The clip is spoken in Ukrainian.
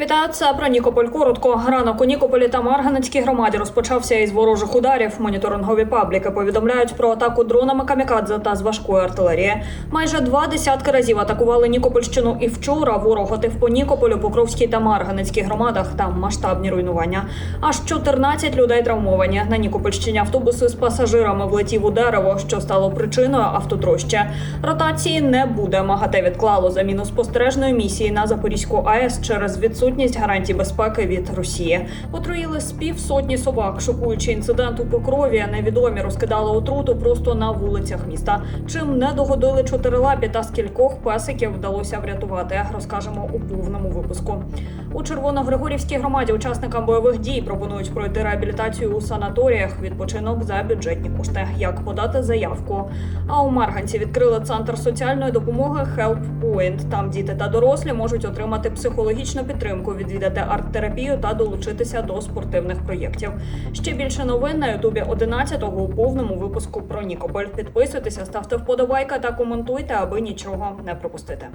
Вітаю, це про Нікополь. Коротко. Ранок у Нікополі та Марганецькій громаді розпочався із ворожих ударів. Моніторингові пабліки повідомляють про атаку дронами камікадзе та з важкої артилерії. Майже два десятки разів атакували Нікопольщину і вчора. Ворог готив по Нікополю, Покровській та Марганецькій громадах. Там масштабні руйнування. Аж 14 людей травмовані. На Нікопольщині автобуси з пасажирами влетів у дерево, що стало причиною автотроща. Ротації не буде. МАГАТЕ відклало заміну спостережної місії на Запорізьку АЕС через відсутність гарантій безпеки від Росії. Отруїли з півсотні собак, шокуючи інцидент у Покрові. Невідомі розкидали отруту просто на вулицях міста. Чим не догодили чотирилапі та скількох песиків вдалося врятувати. Розкажемо у повному випуску. У Червоногригорівській громаді учасникам бойових дій пропонують пройти реабілітацію у санаторіях, відпочинок за бюджетні кошти. Як подати заявку? А у Марганці відкрили центр соціальної допомоги Help Point. Там діти та дорослі можуть отримати психологічну підтримку, відвідати арт-терапію та долучитися до спортивних проєктів. Ще більше новин на Ютубі 11-го у повному випуску про Нікополь. Підписуйтеся, ставте вподобайка та коментуйте, аби нічого не пропустити.